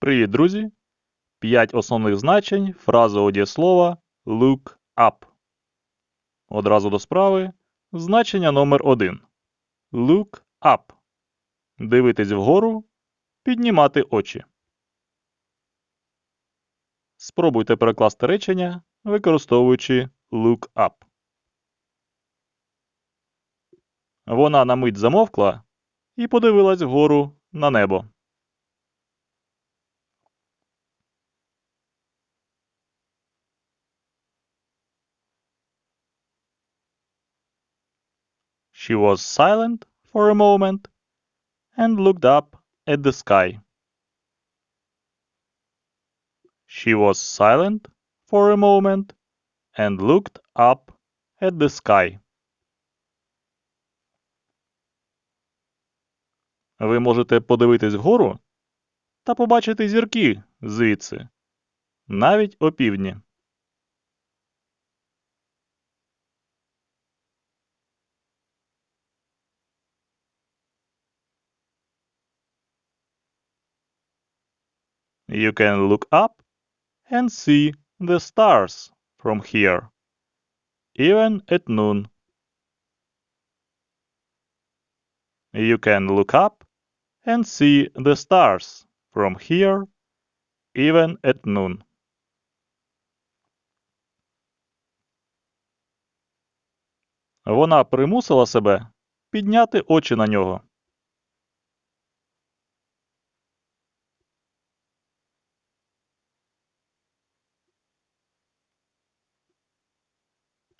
Привіт, друзі! П'ять основних значень фразового дієслова look up. Одразу до справи. Значення номер один. Look up. Дивитись вгору. Піднімати очі. Спробуйте перекласти речення, використовуючи look up. Вона на мить замовкла і подивилась вгору на небо. She was silent for a moment and looked up at the sky. She was silent for a moment and looked up at the sky. Ви можете подивитись вгору та побачити зірки звідси, навіть опівдні. You can look up and see the stars from here, even at noon. You can look up and see the stars from here, even at noon. Вона примусила себе підняти очі на нього.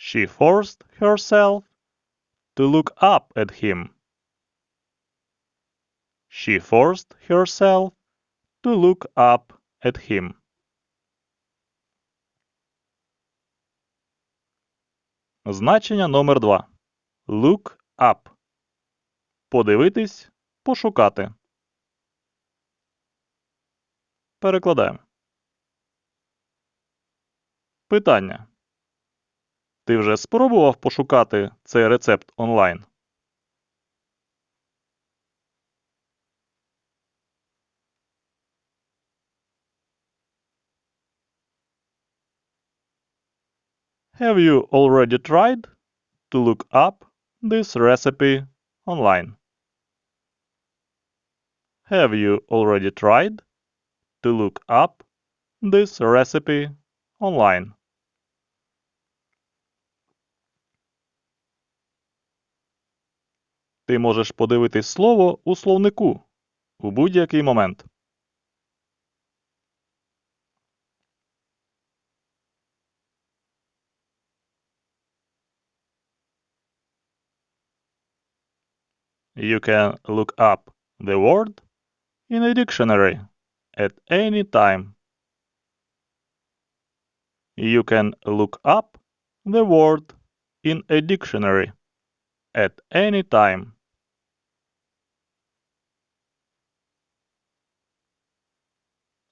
She forced herself to look up at him. She forced herself to look up at him. Значення номер два. Look up. Подивитись, пошукати. Перекладаємо. Питання. Ти вже спробував пошукати цей рецепт онлайн? Have you already tried to look up this recipe online? Have you already tried to look up this recipe online? Ти можеш подивитись слово у словнику у будь-який момент. You can look up the word in a dictionary at any time. You can look up the word in a dictionary at any time.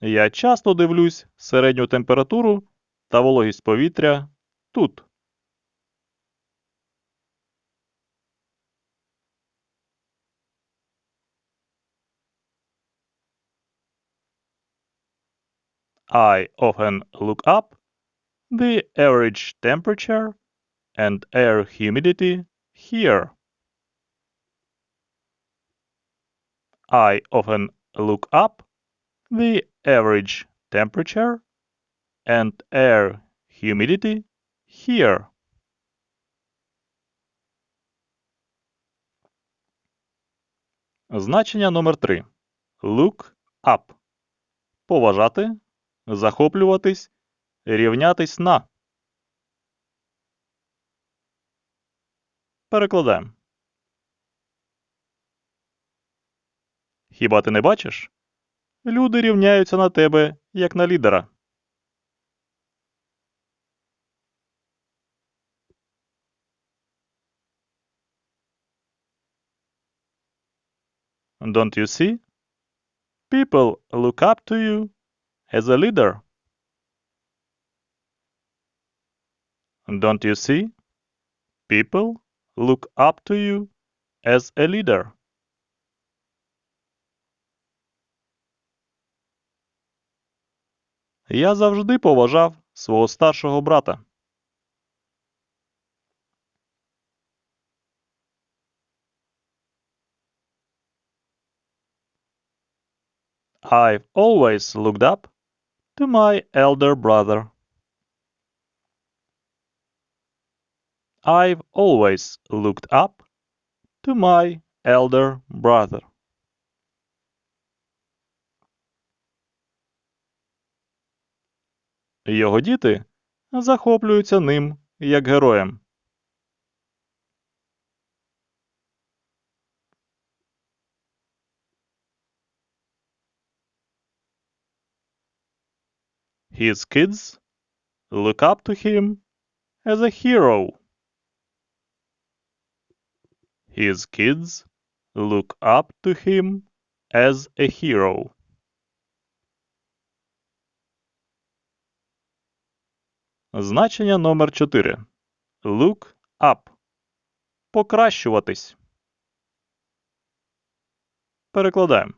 Я часто дивлюсь середню температуру та вологість повітря тут. I often look up the average temperature and air humidity here. I often look up the average temperature and air humidity here. Значення номер 3. Look up. Поважати, захоплюватись, рівнятись на. Перекладаємо. Хіба ти не бачиш? Люди рівняються на тебе, як на лідера. Don't you see? People look up to you as a leader. Don't you see? People look up to you as a leader. Я завжди поважав свого старшого брата. I've always looked up to my elder brother. I've always looked up to my elder brother. Його діти захоплюються ним як героєм. His kids look up to him as a hero. His kids look up to him as a hero. Значення номер 4. Look up. Покращуватись. Перекладаємо.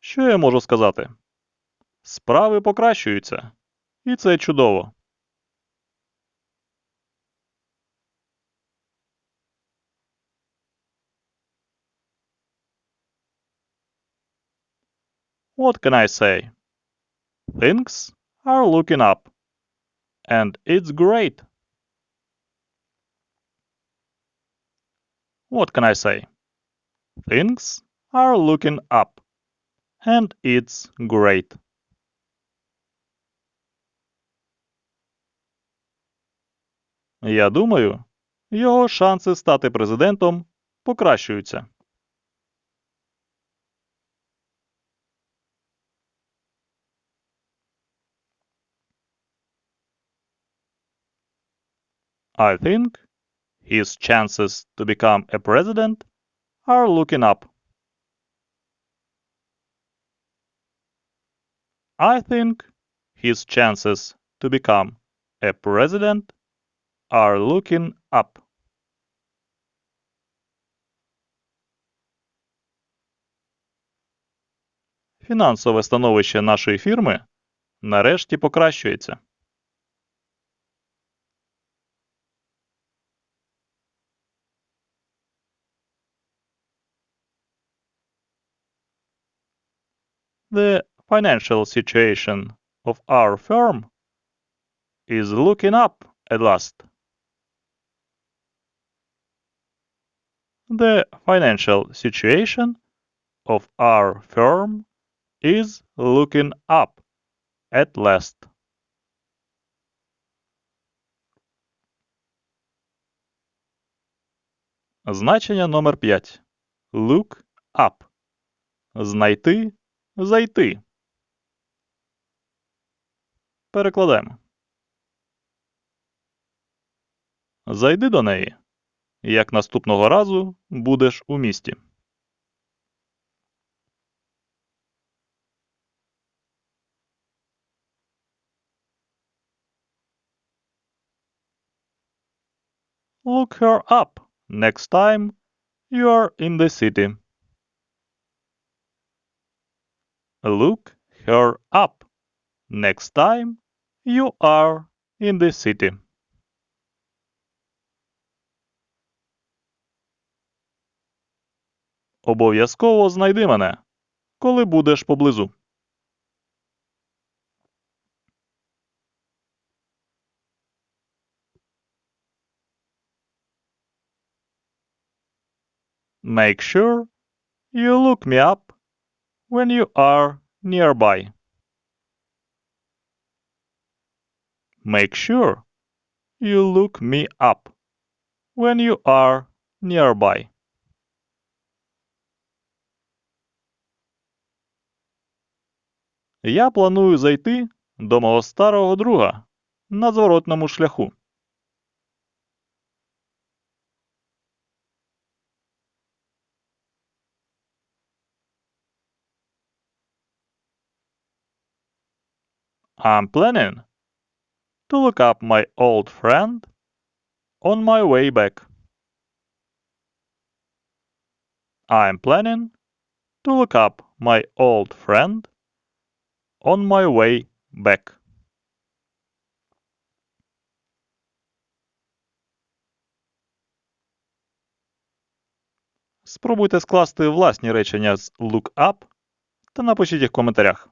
Що я можу сказати? Справи покращуються. І це чудово. What can I say? Things are looking up. And it's great. What can I say? Things are looking up. And it's great. Я думаю, його шанси стати президентом покращуються. I think his chances to become a president are looking up. I think his chances to become a president are looking up. Фінансове становище нашої фірми нарешті покращується. The financial situation of our firm is looking up at last. The financial situation of our firm is looking up at last. Значення номер 5. Look up. Знайти, зайти. Перекладаємо. Зайди до неї, як наступного разу будеш у місті. Look her up next time you're in the city. Look her up next time you are in the city. Обов'язково знайди мене, коли будеш поблизу. Make sure you look me up when you are nearby. Make sure you look me up when you are nearby. Я планую зайти до мого старого друга на зворотному шляху. I'm planning to look up my old friend on my way back. I'm planning to look up my old friend On my way back. Спробуйте скласти власні речення з look up та напишіть їх в коментарях.